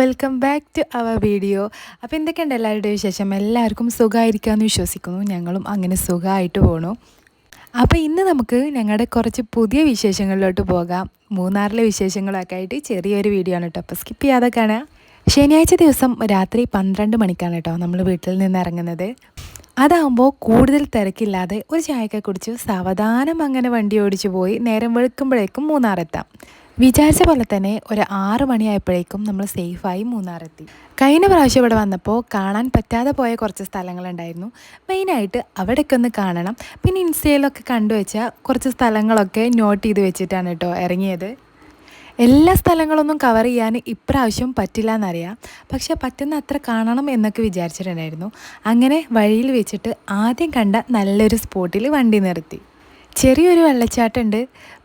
Welcome back to our video അപ്പോൾ എന്തൊക്കെയുണ്ട് എല്ലാവരുടെയും വിശേഷം? എല്ലാവർക്കും സുഖമായിരിക്കാമെന്ന് വിശ്വസിക്കുന്നു. ഞങ്ങളും അങ്ങനെ സുഖമായിട്ട് പോണു. അപ്പോൾ ഇന്ന് നമുക്ക് ഞങ്ങളുടെ കുറച്ച് പുതിയ വിശേഷങ്ങളിലോട്ട് പോകാം. മൂന്നാറിലെ വിശേഷങ്ങളൊക്കെ ആയിട്ട് ചെറിയൊരു വീഡിയോ ആണ് കേട്ടോ. അപ്പോൾ സ്കിപ്പ് ചെയ്യാതെ കാണാം ശനിയാഴ്ച ദിവസം രാത്രി പന്ത്രണ്ട് മണിക്കാണ് കേട്ടോ നമ്മൾ വീട്ടിൽ നിന്ന് ഇറങ്ങുന്നത്. അതാകുമ്പോൾ കൂടുതൽ തിരക്കില്ലാതെ ഒരു ചായയൊക്കെ കുടിച്ച് സാവധാനം അങ്ങനെ വണ്ടി ഓടിച്ചു പോയി നേരം വെളുക്കുമ്പോഴേക്കും മൂന്നാറെത്താം വിചാരിച്ച പോലെ തന്നെ ഒരു ആറ് മണിയായപ്പോഴേക്കും നമ്മൾ സേഫായി മൂന്നാറെത്തി. കഴിഞ്ഞ പ്രാവശ്യം ഇവിടെ വന്നപ്പോൾ കാണാൻ പറ്റാതെ പോയ കുറച്ച് സ്ഥലങ്ങളുണ്ടായിരുന്നു. മെയിനായിട്ട് അവിടെയൊക്കെ ഒന്ന് കാണണം. പിന്നെ ഇൻസ്റ്റയിലൊക്കെ കണ്ടുവച്ച കുറച്ച് സ്ഥലങ്ങളൊക്കെ നോട്ട് ചെയ്ത് വെച്ചിട്ടാണ് കേട്ടോ ഇറങ്ങിയത്. എല്ലാ സ്ഥലങ്ങളൊന്നും കവർ ചെയ്യാൻ ഇപ്രാവശ്യം പറ്റില്ല എന്നറിയാം പക്ഷേ പറ്റുന്ന അത്ര കാണണം എന്നൊക്കെ വിചാരിച്ചിട്ടുണ്ടായിരുന്നു. അങ്ങനെ വഴിയിൽ വെച്ചിട്ട് ആദ്യം കണ്ട നല്ലൊരു സ്പോട്ടിൽ വണ്ടി നിർത്തി. ചെറിയൊരു വെള്ളച്ചാട്ടമുണ്ട്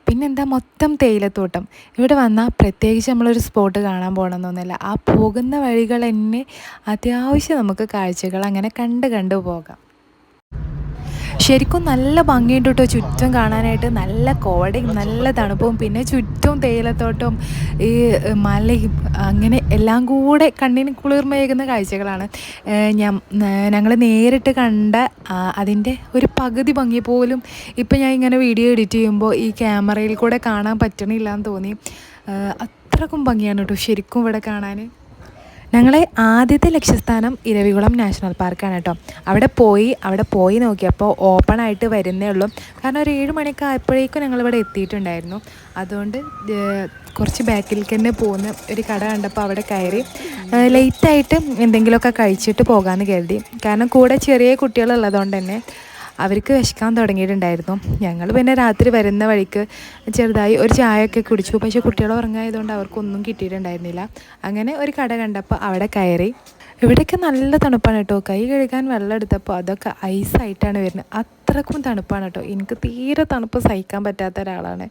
പിന്നെന്താ മൊത്തം തേയിലത്തോട്ടം. ഇവിടെ വന്നാൽ പ്രത്യേകിച്ച് നമ്മളൊരു സ്പോട്ട് കാണാൻ പോകണമെന്നൊന്നുമില്ല ആ പോകുന്ന വഴികൾ തന്നെ അത്യാവശ്യം നമുക്ക് കാഴ്ചകൾ അങ്ങനെ കണ്ട് കണ്ട് പോകാം. ശരിക്കും നല്ല ഭംഗിയുണ്ട് കേട്ടോ. ചുറ്റും കാണാനായിട്ട് നല്ല കോടയും നല്ല തണുപ്പും പിന്നെ ചുറ്റും തേയിലത്തോട്ടവും ഈ മലയും അങ്ങനെ എല്ലാം കൂടെ കണ്ണിന് കുളിർമയേകുന്ന കാഴ്ചകളാണ്. ഞാൻ ഞങ്ങൾ നേരിട്ട് കണ്ട അതിന്റെ ഒരു പകുതി ഭംഗി പോലും ഇപ്പം ഞാൻ ഇങ്ങനെ വീഡിയോ എഡിറ്റ് ചെയ്യുമ്പോൾ ഈ ക്യാമറയിൽ കൂടെ കാണാൻ പറ്റണില്ല എന്ന് തോന്നി അത്രക്കും ഭംഗിയാണ് കേട്ടോ ശരിക്കും ഇവിടെ കാണാൻ. ഞങ്ങളെ ആദ്യത്തെ ലക്ഷ്യസ്ഥാനം ഇരവികുളം നാഷണൽ പാർക്കാണ് കേട്ടോ. അവിടെ പോയി അവിടെ പോയി നോക്കിയപ്പോൾ ഓപ്പൺ ആയിട്ട് വരുന്നേ ഉള്ളൂ. കാരണം ഒരു ഏഴ് മണിയൊക്കെ ആയപ്പോഴേക്കും ഞങ്ങളിവിടെ എത്തിയിട്ടുണ്ടായിരുന്നു. അതുകൊണ്ട് കുറച്ച് ബാക്കിലേക്ക് തന്നെ പോകുന്ന ഒരു കട കണ്ടപ്പോൾ അവിടെ കയറി ലേറ്റായിട്ട് എന്തെങ്കിലുമൊക്കെ കഴിച്ചിട്ട് പോകാമെന്ന് കരുതി. കാരണം കൂടെ ചെറിയ കുട്ടികളുള്ളതുകൊണ്ട് തന്നെ അവർക്ക് വിശക്കാൻ തുടങ്ങിയിട്ടുണ്ടായിരുന്നു. ഞങ്ങൾ പിന്നെ രാത്രി വരുന്ന വഴിക്ക് ചെറുതായി ഒരു ചായയൊക്കെ കുടിച്ചു. പക്ഷേ കുട്ടികൾ ഉറങ്ങായതുകൊണ്ട് അവർക്കൊന്നും കിട്ടിയിട്ടുണ്ടായിരുന്നില്ല. അങ്ങനെ ഒരു കട കണ്ടപ്പോൾ അവിടെ കയറി. ഇവിടെയൊക്കെ നല്ല തണുപ്പാണ് കേട്ടോ. കൈ കഴുകാൻ വെള്ളം എടുത്തപ്പോൾ അതൊക്കെ ഐസായിട്ടാണ് വരുന്നത്. അത്രക്കും തണുപ്പാണ് കേട്ടോ. എനിക്ക് തീരെ തണുപ്പ് സഹിക്കാൻ പറ്റാത്ത ഒരാളാണ്.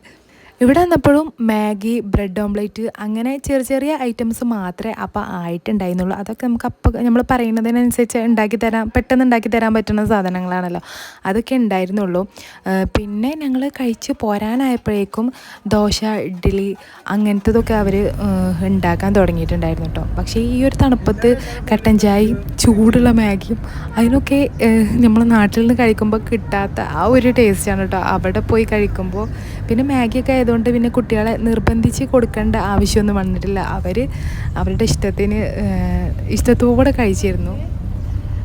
ഇവിടെ വന്നപ്പോഴും മാഗി ബ്രെഡ് ഓംലേറ്റ് അങ്ങനെ ചെറിയ ചെറിയ ഐറ്റംസ് മാത്രമേ അപ്പോൾ ആയിട്ടുണ്ടായിരുന്നുള്ളൂ. അതൊക്കെ നമുക്ക് അപ്പോൾ നമ്മൾ പറയുന്നതിനനുസരിച്ച് ഉണ്ടാക്കി തരാൻ പെട്ടെന്ന് ഉണ്ടാക്കി തരാൻ പറ്റുന്ന സാധനങ്ങളാണല്ലോ. അതൊക്കെ ഉണ്ടായിരുന്നുള്ളൂ. പിന്നെ ഞങ്ങൾ കഴിച്ച് പോരാനായപ്പോഴേക്കും ദോശ ഇഡ്ഡലി അങ്ങനത്തതൊക്കെ അവർ ഉണ്ടാക്കാൻ തുടങ്ങിയിട്ടുണ്ടായിരുന്നു കേട്ടോ പക്ഷേ ഈ ഒരു തണുപ്പത്ത് കട്ടൻ ചായയും ചൂടുള്ള മാഗിയും അതിനൊക്കെ നമ്മൾ നാട്ടിൽ നിന്ന് കഴിക്കുമ്പോൾ കിട്ടാത്ത ആ ഒരു ടേസ്റ്റാണ് കേട്ടോ അവിടെ പോയി കഴിക്കുമ്പോൾ പിന്നെ മാഗിയൊക്കെ ആയതുകൊണ്ട് പിന്നെ കുട്ടികളെ നിർബന്ധിച്ച് കൊടുക്കേണ്ട ആവശ്യമൊന്നും വന്നിട്ടില്ല. അവർ അവരുടെ ഇഷ്ടത്തിന് ഇഷ്ടത്തോടെ കഴിച്ചിരുന്നു.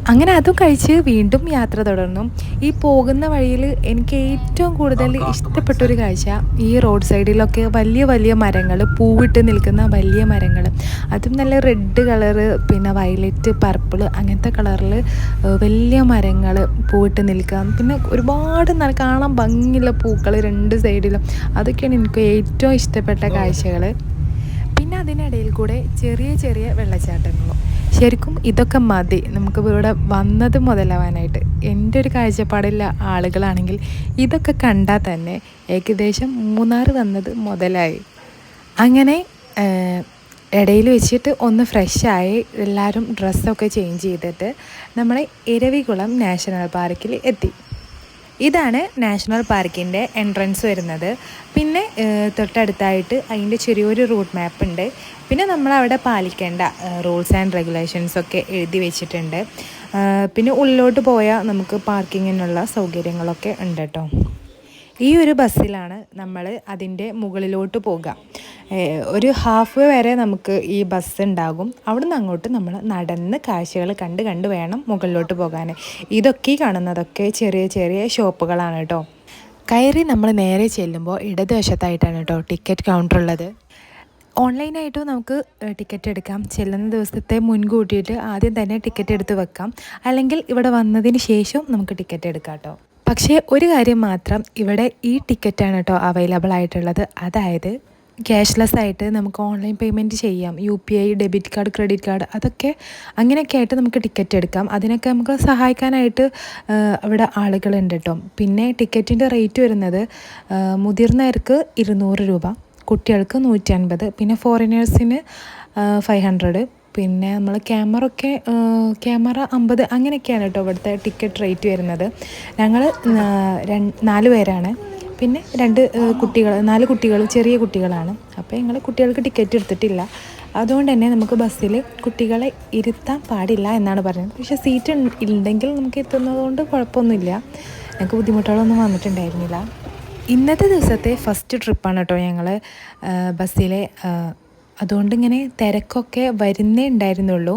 അങ്ങനെ അതും കഴിച്ച് വീണ്ടും യാത്ര തുടർന്നു. ഈ പോകുന്ന വഴിയിൽ എനിക്ക് ഏറ്റവും കൂടുതൽ ഇഷ്ടപ്പെട്ട ഒരു കാഴ്ച ഈ റോഡ് സൈഡിലൊക്കെ വലിയ വലിയ മരങ്ങൾ പൂവിട്ട് നിൽക്കുന്ന വലിയ മരങ്ങൾ. അതും നല്ല റെഡ് കളറ് പിന്നെ വയലറ്റ് പർപ്പിൾ അങ്ങനത്തെ കളറിൽ വലിയ മരങ്ങൾ പൂവിട്ട് നിൽക്കാം. പിന്നെ ഒരുപാട് കാണാൻ ഭംഗിയുള്ള പൂക്കൾ രണ്ട് സൈഡിലും. അതൊക്കെയാണ് എനിക്ക് ഏറ്റവും ഇഷ്ടപ്പെട്ട കാഴ്ചകൾ പിന്നെ അതിനിടയിൽ കൂടെ ചെറിയ ചെറിയ വെള്ളച്ചാട്ടങ്ങളും. ശരിക്കും ഇതൊക്കെ മതി. നമുക്ക് ഇവിടെ വന്നത് മുതലാവാനായിട്ട്. എന്റെ ഒരു കാഴ്ചപ്പാടില്ല ആളുകളാണെങ്കിൽ ഇതൊക്കെ കണ്ടാൽ തന്നെ ഏകദേശം മൂന്നാർ വന്നത് മുതലായി. അങ്ങനെ ഇടയിൽ വെച്ചിട്ട് ഒന്ന് ഫ്രഷായി എല്ലാവരും ഡ്രസ്സൊക്കെ ചേഞ്ച് ചെയ്തിട്ട് നമ്മൾ ഇരവികുളം നാഷണൽ പാർക്കിൽ എത്തി. ഇതാണ് നാഷണൽ പാർക്കിന്റെ എൻട്രൻസ് വരുന്നത്. പിന്നെ തൊട്ടടുത്തായിട്ട് അതിന്റെ ചെറിയൊരു റൂട്ട് മാപ്പ് ഉണ്ട്. പിന്നെ നമ്മൾ അവിടെ പാലിക്കേണ്ട റൂൾസ് ആൻഡ് റെഗുലേഷൻസ് ഒക്കെ എഴുതി വെച്ചിട്ടുണ്ട്. പിന്നെ ഉള്ളിലോട്ട് പോയാൽ നമുക്ക് പാർക്കിങ്ങിനുള്ള സൗകര്യങ്ങളൊക്കെ ഉണ്ട് കേട്ടോ ഈ ഒരു ബസ്സിലാണ് നമ്മൾ അതിന്റെ മുകളിലോട്ട് പോകുക ഒരു ഹാഫ് വരെ നമുക്ക് ഈ ബസ് ഉണ്ടാകും. അവിടെ നിന്ന് അങ്ങോട്ട് നമ്മൾ നടന്ന് കാഴ്ചകൾ കണ്ട് കണ്ട് വേണം മുകളിലോട്ട് പോകാൻ ഇതൊക്കെ കാണുന്നതൊക്കെ ചെറിയ ചെറിയ ഷോപ്പുകളാണ് കേട്ടോ. കയറി നമ്മൾ നേരെ ചെല്ലുമ്പോൾ ഇടതുവശത്തായിട്ടാണ് കേട്ടോ ടിക്കറ്റ് കൗണ്ടർ ഉള്ളത്. ഓൺലൈനായിട്ടും നമുക്ക് ടിക്കറ്റ് എടുക്കാം. ചെല്ലുന്ന ദിവസത്തെ മുൻകൂട്ടിയിട്ട് ആദ്യം തന്നെ ടിക്കറ്റ് എടുത്ത് വെക്കാം. അല്ലെങ്കിൽ ഇവിടെ വന്നതിന് ശേഷവും നമുക്ക് ടിക്കറ്റ് എടുക്കാം കേട്ടോ. പക്ഷേ ഒരു കാര്യം മാത്രം ഇവിടെ ഈ ടിക്കറ്റാണ് കേട്ടോ അവൈലബിൾ ആയിട്ടുള്ളത്. അതായത് ക്യാഷ്ലെസ് ആയിട്ട് നമുക്ക് ഓൺലൈൻ പേയ്മെന്റ് ചെയ്യാം. U P I debit card credit card അതൊക്കെ അങ്ങനെയൊക്കെ ആയിട്ട് നമുക്ക് ടിക്കറ്റ് എടുക്കാം. അതിനൊക്കെ നമുക്ക് സഹായിക്കാനായിട്ട് അവിടെ ആളുകളുണ്ട് കേട്ടോ പിന്നെ ടിക്കറ്റിന്റെ റേറ്റ് വരുന്നത് മുതിർന്നവർക്ക് ഇരുന്നൂറ് രൂപ കുട്ടികൾക്ക് നൂറ്റി അൻപത് പിന്നെ ഫോറിനേഴ്സിന് ഫൈവ് ഹൺഡ്രഡ് പിന്നെ നമ്മൾ ക്യാമറ ഒക്കെ ക്യാമറ അമ്പത് അങ്ങനെയൊക്കെയാണ് കേട്ടോ ഇവിടുത്തെ ടിക്കറ്റ് റേറ്റ് വരുന്നത്. ഞങ്ങൾ നാല് പേരാണ്. പിന്നെ രണ്ട് കുട്ടികൾ നാല് കുട്ടികൾ ചെറിയ കുട്ടികളാണ്. അപ്പോൾ ഞങ്ങൾ കുട്ടികൾക്ക് ടിക്കറ്റ് എടുത്തിട്ടില്ല. അതുകൊണ്ട് തന്നെ നമുക്ക് ബസ്സിൽ കുട്ടികളെ ഇരുത്താൻ പാടില്ല എന്നാണ് പറയുന്നത്. പക്ഷേ സീറ്റ് ഉണ്ടെങ്കിൽ നമുക്ക് എത്തുന്നതുകൊണ്ട് കുഴപ്പമൊന്നുമില്ല. ഞങ്ങൾക്ക് ബുദ്ധിമുട്ടുകളൊന്നും വന്നിട്ടുണ്ടായിരുന്നില്ല. ഇന്നത്തെ ദിവസത്തെ ഫസ്റ്റ് ട്രിപ്പാണ് കേട്ടോ ഞങ്ങൾ ബസ്സിലെ അതുകൊണ്ട് ഇങ്ങനെ തിരക്കൊക്കെ വരുന്നേ ഉണ്ടായിരുന്നുള്ളൂ.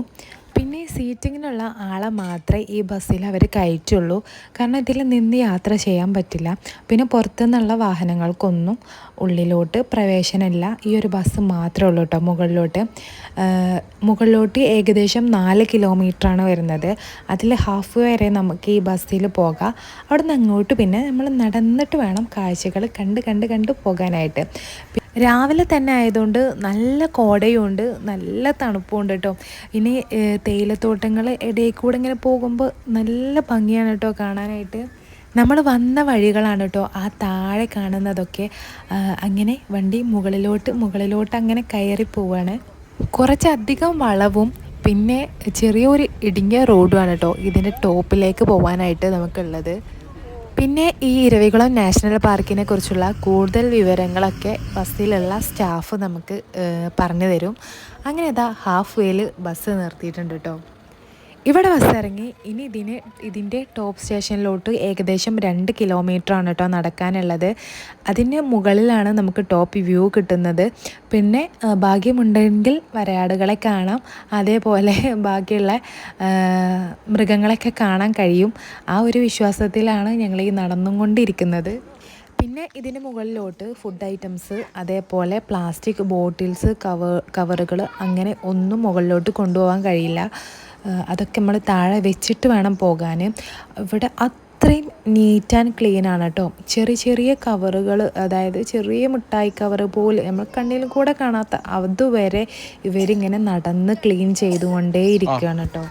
സീറ്റിങ്ങിനുള്ള ആളെ മാത്രമേ ഈ ബസ്സിൽ അവർ കയറ്റുള്ളൂ. കാരണം ഇതിൽ നിന്ന് യാത്ര ചെയ്യാൻ പറ്റില്ല. പിന്നെ പുറത്തുനിന്നുള്ള വാഹനങ്ങൾക്കൊന്നും ഉള്ളിലോട്ട് പ്രവേശനമില്ല. ഈ ഒരു ബസ് മാത്രമേ ഉള്ളൂ കേട്ടോ മുകളിലോട്ട്. മുകളിലോട്ട് ഏകദേശം നാല് കിലോമീറ്ററാണ് വരുന്നത്. അതിൽ ഹാഫ് വരെ നമുക്ക് ഈ ബസ്സിൽ പോകാം. അവിടെ നിന്ന് അങ്ങോട്ട് പിന്നെ നമ്മൾ നടന്നിട്ട് വേണം കാഴ്ചകൾ കണ്ട് കണ്ട് കണ്ട് പോകാനായിട്ട്. രാവിലെ തന്നെ ആയതുകൊണ്ട് നല്ല കോടയുണ്ട് നല്ല തണുപ്പുണ്ട് കേട്ടോ ഇനി തേയിലത്തോട്ടങ്ങൾ ഇടയിൽ കൂടെ ഇങ്ങനെ പോകുമ്പോൾ നല്ല ഭംഗിയാണ് കേട്ടോ കാണാനായിട്ട്. നമ്മൾ വന്ന വഴികളാണ് കേട്ടോ ആ താഴെ കാണുന്നതൊക്കെ. അങ്ങനെ വണ്ടി മുകളിലോട്ട് മുകളിലോട്ട് അങ്ങനെ കയറി പോവാണ്. കുറച്ചധികം വളവും പിന്നെ ചെറിയൊരു ഇടുങ്ങിയ റോഡുമാണ് കേട്ടോ ഇതിന്റെ ടോപ്പിലേക്ക് പോകാനായിട്ട് നമുക്കുള്ളത്. പിന്നെ ഈ ഇരവികുളം നാഷണൽ പാർക്കിനെ കുറിച്ചുള്ള കൂടുതൽ വിവരങ്ങളൊക്കെ ബസ്സിലുള്ള സ്റ്റാഫ് നമുക്ക് പറഞ്ഞു തരും. അങ്ങനെ ഇതാ ഹാഫ് വേയിൽ ബസ് നിർത്തിയിട്ടുണ്ട് കേട്ടോ. ഇവിടെ ബസ് ഇറങ്ങി ഇനി ഇതിന് ഇതിന്റെ ടോപ്പ് സ്റ്റേഷനിലോട്ട് ഏകദേശം രണ്ട് കിലോമീറ്റർ ആണ് കേട്ടോ നടക്കാനുള്ളത്. അതിന് മുകളിലാണ് നമുക്ക് ടോപ്പ് വ്യൂ കിട്ടുന്നത്. പിന്നെ ഭാഗ്യമുണ്ടെങ്കിൽ വരയാടുകളെ കാണാം. അതേപോലെ ബാക്കിയുള്ള മൃഗങ്ങളെയൊക്കെ കാണാൻ കഴിയും. ആ ഒരു വിശ്വാസത്തിലാണ് ഞങ്ങൾ ഈ നടന്നും കൊണ്ടിരിക്കുന്നത്. പിന്നെ ഇതിന് മുകളിലോട്ട് ഫുഡ് ഐറ്റംസ് അതേപോലെ പ്ലാസ്റ്റിക് ബോട്ടിൽസ് കവർ കവറുകൾ അങ്ങനെ ഒന്നും മുകളിലോട്ട് കൊണ്ടുപോകാൻ കഴിയില്ല. അതൊക്കെ നമ്മൾ താഴെ വെച്ചിട്ട് വേണം പോകാൻ ഇവിടെ അത്രയും നീറ്റ് ആൻഡ് ക്ലീൻ ആണ് കേട്ടോ ചെറിയ ചെറിയ കവറുകൾ അതായത് ചെറിയ മിഠായി കവർ പോലെ നമ്മൾ കണ്ണിലും കൂടെ കാണാത്ത അതുവരെ ഇവരിങ്ങനെ നടന്ന് ക്ലീൻ ചെയ്തുകൊണ്ടേ ഇരിക്കുകയാണ് കേട്ടോ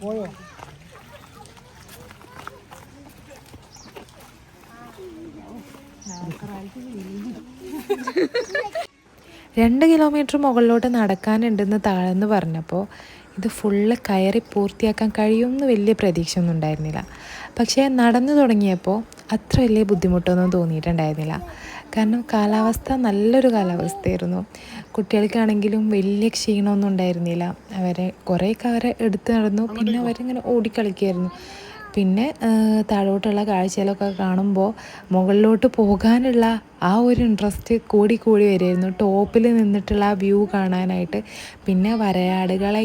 പോയോ രണ്ട് കിലോമീറ്റർ മുകളിലോട്ട് നടക്കാനുണ്ടെന്ന് താഴെന്ന് പറഞ്ഞപ്പോൾ ഇത് ഫുള്ള് കയറി പൂർത്തിയാക്കാൻ കഴിയുമെന്ന് വലിയ പ്രതീക്ഷ ഒന്നും ഉണ്ടായിരുന്നില്ല. പക്ഷേ നടന്നു തുടങ്ങിയപ്പോൾ അത്ര വലിയ ബുദ്ധിമുട്ടൊന്നും തോന്നിയിട്ടുണ്ടായിരുന്നില്ല. കാരണം കാലാവസ്ഥ നല്ലൊരു കാലാവസ്ഥയായിരുന്നു. കുട്ടികൾക്കാണെങ്കിലും വലിയ ക്ഷീണമൊന്നും ഉണ്ടായിരുന്നില്ല. അവരെ കുറേയൊക്കെ അവരെ എടുത്ത് നടന്നു. പിന്നെ അവരിങ്ങനെ ഓടിക്കളിക്കുമായിരുന്നു. പിന്നെ താഴോട്ടുള്ള കാഴ്ചകളൊക്കെ കാണുമ്പോൾ മുകളിലോട്ട് പോകാനുള്ള ആ ഒരു ഇൻട്രസ്റ്റ് കൂടി കൂടി വരുമായിരുന്നു ടോപ്പിൽ നിന്നിട്ടുള്ള ആ വ്യൂ കാണാനായിട്ട്. പിന്നെ വരയാടുകളെ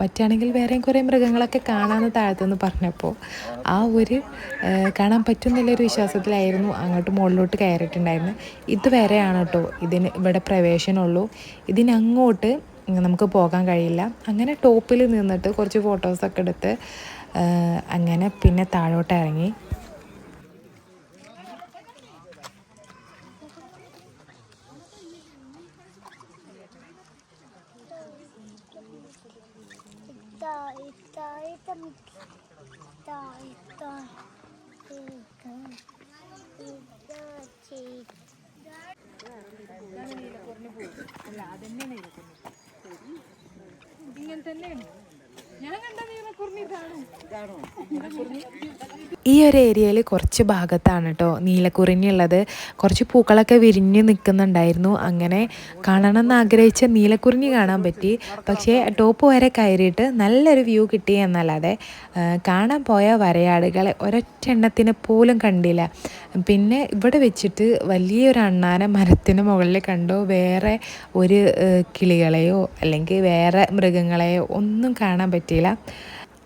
പറ്റുകയാണെങ്കിൽ വേറെയും കുറേ മൃഗങ്ങളൊക്കെ കാണാമെന്ന് താഴത്തുനിന്ന് പറഞ്ഞപ്പോൾ ആ ഒരു കാണാൻ പറ്റുന്നില്ലൊരു വിശ്വാസത്തിലായിരുന്നു അങ്ങോട്ട് മുകളിലോട്ട് കയറിയിട്ടുണ്ടായിരുന്നത് ഇത് വരെയാണ് കേട്ടോ ഇതിന് ഇവിടെ പ്രവേശനമുള്ളൂ. ഇതിനങ്ങോട്ട് നമുക്ക് പോകാൻ കഴിയില്ല. അങ്ങനെ ടോപ്പിൽ നിന്നിട്ട് കുറച്ച് ഫോട്ടോസൊക്കെ എടുത്ത് അങ്ങനെ പിന്നെ താഴോട്ട് ഇറങ്ങി ഇങ്ങനെ തന്നെയാണ് ഞാൻ കണ്ട നീലക്കുറിഞ്ഞി ഇതാണ്? ഈ ഒരു ഏരിയയിൽ കുറച്ച് ഭാഗത്താണ് കേട്ടോ നീലക്കുറിഞ്ഞുള്ളത്. കുറച്ച് പൂക്കളൊക്കെ വിരിഞ്ഞ് നിൽക്കുന്നുണ്ടായിരുന്നു. അങ്ങനെ കാണണമെന്ന് ആഗ്രഹിച്ച നീലക്കുറിഞ്ഞ് കാണാൻ പറ്റി. പക്ഷേ ടോപ്പ് വരെ കയറിയിട്ട് നല്ലൊരു വ്യൂ കിട്ടി എന്നല്ലാതെ കാണാൻ പോയ വരയാടുകളെ ഒരൊറ്റ എണ്ണത്തിന് പോലും കണ്ടില്ല. പിന്നെ ഇവിടെ വെച്ചിട്ട് വലിയൊരു അണ്ണാന മരത്തിന് മുകളിൽ കണ്ടോ. വേറെ ഒരു കിളികളെയോ അല്ലെങ്കിൽ വേറെ മൃഗങ്ങളെയോ ഒന്നും കാണാൻ പറ്റിയില്ല.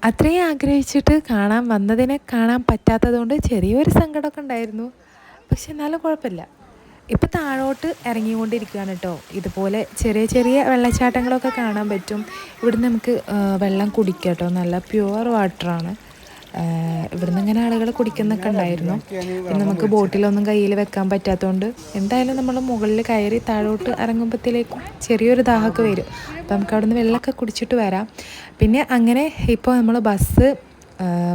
അത്രയും ആഗ്രഹിച്ചിട്ട് കാണാൻ വന്നതിനെ കാണാൻ പറ്റാത്തതുകൊണ്ട് ചെറിയൊരു സങ്കടമൊക്കെ ഉണ്ടായിരുന്നു. പക്ഷെ എന്നാലും കുഴപ്പമില്ല. ഇപ്പോൾ താഴോട്ട് ഇറങ്ങിക്കൊണ്ടിരിക്കുകയാണ് കേട്ടോ. ഇതുപോലെ ചെറിയ ചെറിയ വെള്ളച്ചാട്ടങ്ങളൊക്കെ കാണാൻ പറ്റും. ഇവിടെ നമുക്ക് വെള്ളം കുടിക്കാം കേട്ടോ. നല്ല പ്യുവർ വാട്ടറാണ് ഇവിടുന്ന് ഇങ്ങനെ ആളുകൾ കുടിക്കുന്നൊക്കെ ഉണ്ടായിരുന്നു. പിന്നെ നമുക്ക് ബോട്ടിലൊന്നും കയ്യിൽ വെക്കാൻ പറ്റാത്തതുകൊണ്ട് എന്തായാലും നമ്മൾ മുകളിൽ കയറി താഴോട്ട് ഇറങ്ങുമ്പോഴത്തേക്കും ചെറിയൊരു ദാഹമൊക്കെ വരും. അപ്പോൾ നമുക്ക് അവിടുന്ന് വെള്ളമൊക്കെ കുടിച്ചിട്ട് വരാം. പിന്നെ അങ്ങനെ ഇപ്പോൾ നമ്മൾ ബസ്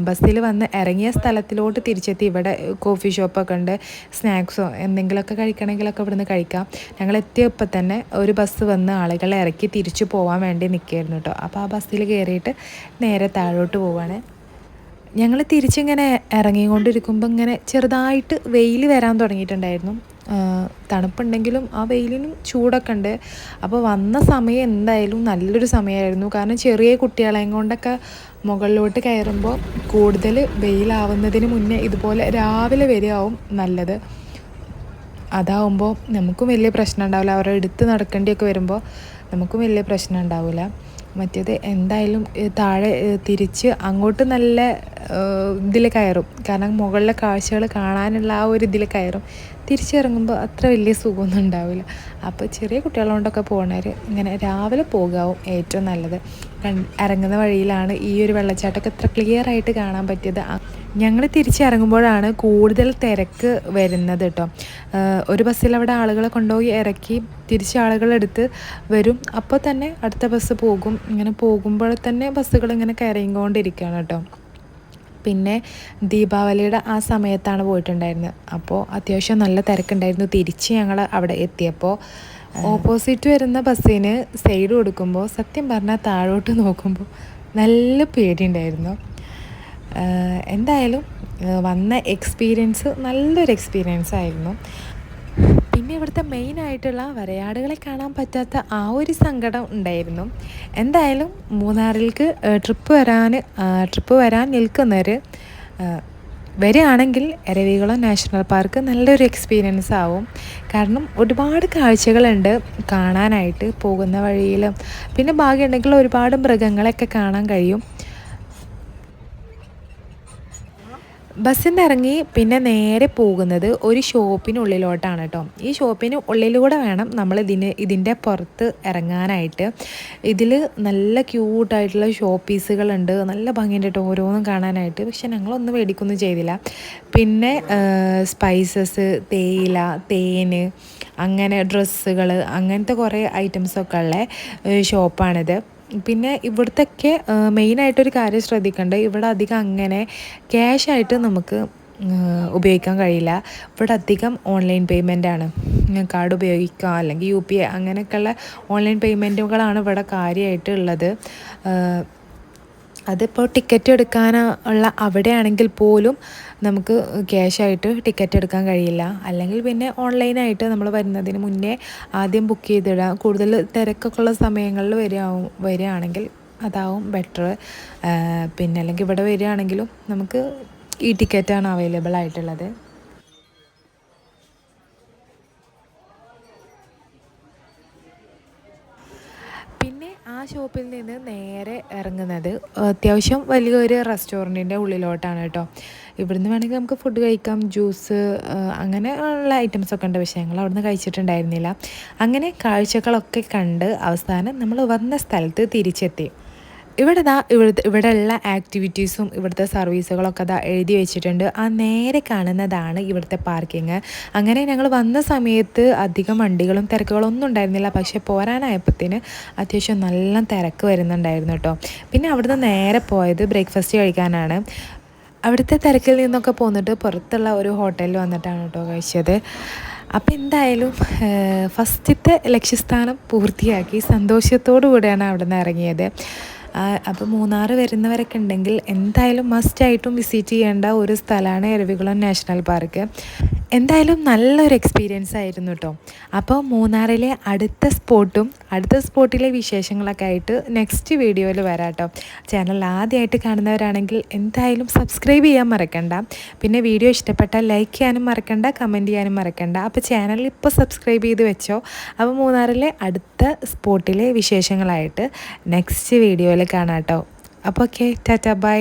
ബസ്സിൽ വന്ന് ഇറങ്ങിയ സ്ഥലത്തിലോട്ട് തിരിച്ചെത്തി. ഇവിടെ കോഫി ഷോപ്പൊക്കെ ഉണ്ട്. സ്നാക്സോ എന്തെങ്കിലുമൊക്കെ കഴിക്കണമെങ്കിലൊക്കെ ഇവിടുന്ന് കഴിക്കാം. ഞങ്ങൾ എത്തിയപ്പോൾ തന്നെ ഒരു ബസ് വന്ന് ആളുകളെ ഇറക്കി തിരിച്ചു പോകാൻ വേണ്ടി നിൽക്കുകയായിരുന്നു കേട്ടോ. അപ്പോൾ ആ ബസ്സിൽ കയറിയിട്ട് നേരെ താഴോട്ട് പോവാണ് ഞങ്ങൾ തിരിച്ചിങ്ങനെ ഇറങ്ങിക്കൊണ്ടിരിക്കുമ്പോൾ ഇങ്ങനെ ചെറുതായിട്ട് വെയിൽ വരാൻ തുടങ്ങിയിട്ടുണ്ടായിരുന്നു. തണുപ്പുണ്ടെങ്കിലും ആ വെയിലിനും ചൂടൊക്കെ ഉണ്ട് അപ്പോൾ വന്ന സമയം എന്തായാലും നല്ലൊരു സമയമായിരുന്നു കാരണം ചെറിയ കുട്ടികളെയും കൊണ്ടൊക്കെ മുകളിലോട്ട് കയറുമ്പോൾ കൂടുതൽ വെയിലാവുന്നതിന് മുന്നേ ഇതുപോലെ രാവിലെ വരികയാവും നല്ലത്. അതാവുമ്പോൾ നമുക്കും വലിയ പ്രശ്നം ഉണ്ടാവില്ല. അവരുടെ എടുത്ത് നടക്കേണ്ടിയൊക്കെ വരുമ്പോൾ നമുക്കും വലിയ പ്രശ്നം ഉണ്ടാവില്ല. മറ്റേത് എന്തായാലും താഴെ തിരിച്ച് അങ്ങോട്ട് നല്ല ഇതിൽ കയറും. കാരണം മുകളിലെ കാഴ്ചകൾ കാണാനുള്ള ആ ഒരു ഇതിൽ കയറും. തിരിച്ചിറങ്ങുമ്പോൾ അത്ര വലിയ സുഖമൊന്നും ഉണ്ടാവില്ല. അപ്പോൾ ചെറിയ കുട്ടികളോണ്ടൊക്കെ പോകണവർ ഇങ്ങനെ രാവിലെ പോകാവും ഏറ്റവും നല്ലത്. ഇറങ്ങുന്ന വഴിയിലാണ് ഈ ഒരു വെള്ളച്ചാട്ടമൊക്കെ എത്ര ക്ലിയർ ആയിട്ട് കാണാൻ പറ്റിയത്. ഞങ്ങൾ തിരിച്ചിറങ്ങുമ്പോഴാണ് കൂടുതൽ തിരക്ക് വരുന്നത് കേട്ടോ. ഒരു ബസ്സിൽ അവിടെ ആളുകളെ കൊണ്ടുപോയി ഇറക്കി തിരിച്ച് ആളുകളെടുത്ത് വരും. അപ്പോൾ തന്നെ അടുത്ത ബസ് പോകും. ഇങ്ങനെ പോകുമ്പോൾ തന്നെ ബസ്സുകൾ ഇങ്ങനെ കയറിക്കൊണ്ടിരിക്കുകയാണ് കേട്ടോ. പിന്നെ ദീപാവലിയുടെ ആ സമയത്താണ് പോയിട്ടുണ്ടായിരുന്നത്. അപ്പോൾ അത്യാവശ്യം നല്ല തിരക്കുണ്ടായിരുന്നു. തിരിച്ച് ഞങ്ങൾ അവിടെ എത്തിയപ്പോൾ ഓപ്പോസിറ്റ് വരുന്ന ബസ്സിന് സൈഡ് കൊടുക്കുമ്പോൾ സത്യം പറഞ്ഞാൽ താഴോട്ട് നോക്കുമ്പോൾ നല്ല പേടിയുണ്ടായിരുന്നു. എന്തായാലും വന്ന എക്സ്പീരിയൻസ് നല്ലൊരു എക്സ്പീരിയൻസ് ആയിരുന്നു. പിന്നെ ഇവിടുത്തെ മെയിൻ ആയിട്ടുള്ള വരയാടുകളെ കാണാൻ പറ്റാത്ത ആ ഒരു സങ്കടം ഉണ്ടായിരുന്നു. എന്തായാലും മൂന്നാറിലേക്ക് ട്രിപ്പ് വരാൻ ട്രിപ്പ് വരാൻ നിൽക്കുന്നവർ വരികയാണെങ്കിൽ എരവികുളം നാഷണൽ പാർക്ക് നല്ലൊരു എക്സ്പീരിയൻസ് ആവും. കാരണം ഒരുപാട് കാഴ്ചകളുണ്ട് കാണാനായിട്ട് പോകുന്ന വഴിയിലും. പിന്നെ ഭാഗ്യമുണ്ടെങ്കിൽ ഒരുപാട് മൃഗങ്ങളെയൊക്കെ കാണാൻ കഴിയും. ബസ്സിൽ നിന്ന് ഇറങ്ങി പിന്നെ നേരെ പോകുന്നത് ഒരു ഷോപ്പിനുള്ളിലോട്ടാണ് കേട്ടോ. ഈ ഷോപ്പിന് ഉള്ളിലൂടെ വേണം നമ്മൾ ഇതിന് ഇതിന്റെ പുറത്ത് ഇറങ്ങാനായിട്ട്. ഇതിൽ നല്ല ക്യൂട്ടായിട്ടുള്ള ഷോ പീസുകളുണ്ട്. നല്ല ഭംഗിയുണ്ട് കേട്ടോ ഓരോന്നും കാണാനായിട്ട്. പക്ഷെ ഞങ്ങളൊന്നും മേടിക്കൊന്നും ചെയ്തില്ല. പിന്നെ സ്പൈസസ് തേയില തേന് അങ്ങനെ ഡ്രസ്സുകൾ അങ്ങനത്തെ കുറേ ഐറ്റംസൊക്കെ ഉള്ള ഷോപ്പാണിത് പിന്നെ ഇവിടുത്തൊക്കെ മെയിനായിട്ടൊരു കാര്യം ശ്രദ്ധിക്കേണ്ടത് ഇവിടെ അധികം അങ്ങനെ ക്യാഷായിട്ട് നമുക്ക് ഉപയോഗിക്കാൻ കഴിയില്ല. ഇവിടെ അധികം ഓൺലൈൻ പേയ്മെന്റ് ആണ് കാർഡ് ഉപയോഗിക്കുക അല്ലെങ്കിൽ യു പി ഐ അങ്ങനെയൊക്കെയുള്ള ഓൺലൈൻ പേയ്മെന്റുകളാണ് ഇവിടെ കാര്യമായിട്ട് ഉള്ളത് അതിപ്പോൾ ടിക്കറ്റ് എടുക്കാനുള്ള അവിടെയാണെങ്കിൽ പോലും നമുക്ക് ക്യാഷായിട്ട് ടിക്കറ്റ് എടുക്കാൻ കഴിയില്ല. അല്ലെങ്കിൽ പിന്നെ ഓൺലൈനായിട്ട് നമ്മൾ വരുന്നതിന് മുന്നേ ആദ്യം ബുക്ക് ചെയ്തിടാം. കൂടുതൽ തിരക്കൊക്കെ ഉള്ള സമയങ്ങളിൽ വരികയാവും വരികയാണെങ്കിൽ അതാവും ബെറ്റർ പിന്നെ അല്ലെങ്കിൽ ഇവിടെ വരികയാണെങ്കിലും നമുക്ക് ഈ ടിക്കറ്റാണ് അവൈലബിൾ ആയിട്ടുള്ളത്. ഷോപ്പിൽ നിന്ന് നേരെ ഇറങ്ങുന്നത് അത്യാവശ്യം വലിയൊരു റെസ്റ്റോറന്റിന്റെ ഉള്ളിലോട്ടാണ് കേട്ടോ. ഇവിടുന്ന് വേണമെങ്കിൽ നമുക്ക് ഫുഡ് കഴിക്കാം ജ്യൂസ് അങ്ങനെ ഉള്ള ഐറ്റംസ് ഒക്കെ ഉണ്ട്. പക്ഷേ ഞങ്ങൾ അവിടുന്ന് കഴിച്ചിട്ടുണ്ടായിരുന്നില്ല. അങ്ങനെ കാഴ്ചകളൊക്കെ കണ്ട് അവസാനം നമ്മൾ വന്ന സ്ഥലത്ത് തിരിച്ചെത്തി. ഇവിടെ ദാ ഇവിടുത്തെ ഇവിടെയുള്ള ആക്ടിവിറ്റീസും ഇവിടുത്തെ സർവീസുകളൊക്കെ ദാ എഴുതി വെച്ചിട്ടുണ്ട്. ആ നേരെ കാണുന്നതാണ് ഇവിടുത്തെ പാർക്കിങ് അങ്ങനെ ഞങ്ങൾ വന്ന സമയത്ത് അധികം വണ്ടികളും തിരക്കുകളും ഒന്നും ഉണ്ടായിരുന്നില്ല. പക്ഷേ പോരാനായപ്പത്തിന് അത്യാവശ്യം നല്ല തിരക്ക് വരുന്നുണ്ടായിരുന്നു കേട്ടോ പിന്നെ അവിടുന്ന് നേരെ പോയത് ബ്രേക്ക്ഫാസ്റ്റ് കഴിക്കാനാണ്. അവിടുത്തെ തിരക്കിൽ നിന്നൊക്കെ പോന്നിട്ട് പുറത്തുള്ള ഒരു ഹോട്ടലിൽ വന്നിട്ടാണ് കേട്ടോ കഴിച്ചത്. അപ്പം എന്തായാലും ഫസ്റ്റത്തെ ലക്ഷ്യസ്ഥാനം പൂർത്തിയാക്കി സന്തോഷത്തോടു കൂടെയാണ് അവിടെ നിന്ന് ഇറങ്ങിയത്. അപ്പോൾ മൂന്നാർ വരുന്നവരൊക്കെ ഉണ്ടെങ്കിൽ എന്തായാലും മസ്റ്റായിട്ടും വിസിറ്റ് ചെയ്യേണ്ട ഒരു സ്ഥലമാണ് എരവികുളം നാഷണൽ പാർക്ക്. എന്തായാലും നല്ലൊരു എക്സ്പീരിയൻസ് ആയിരുന്നു കേട്ടോ അപ്പോൾ മൂന്നാറിലെ അടുത്ത സ്പോട്ടും അടുത്ത സ്പോട്ടിലെ വിശേഷങ്ങളൊക്കെ ആയിട്ട് നെക്സ്റ്റ് വീഡിയോയിൽ വരാം കേട്ടോ ചാനൽ ആദ്യമായിട്ട് കാണുന്നവരാണെങ്കിൽ എന്തായാലും സബ്സ്ക്രൈബ് ചെയ്യാൻ മറക്കണ്ട. പിന്നെ വീഡിയോ ഇഷ്ടപ്പെട്ടാൽ ലൈക്ക് ചെയ്യാനും മറക്കണ്ട കമന്റ് ചെയ്യാനും മറക്കണ്ട. അപ്പോൾ ചാനൽ ഇപ്പോൾ സബ്സ്ക്രൈബ് ചെയ്ത് വെച്ചോ. അപ്പോൾ മൂന്നാറിലെ അടുത്ത സ്പോട്ടിലെ വിശേഷങ്ങളായിട്ട് നെക്സ്റ്റ് വീഡിയോയിൽ കാണാം കേട്ടോ അപ്പോൾ ഓക്കെ ടാറ്റ ബൈ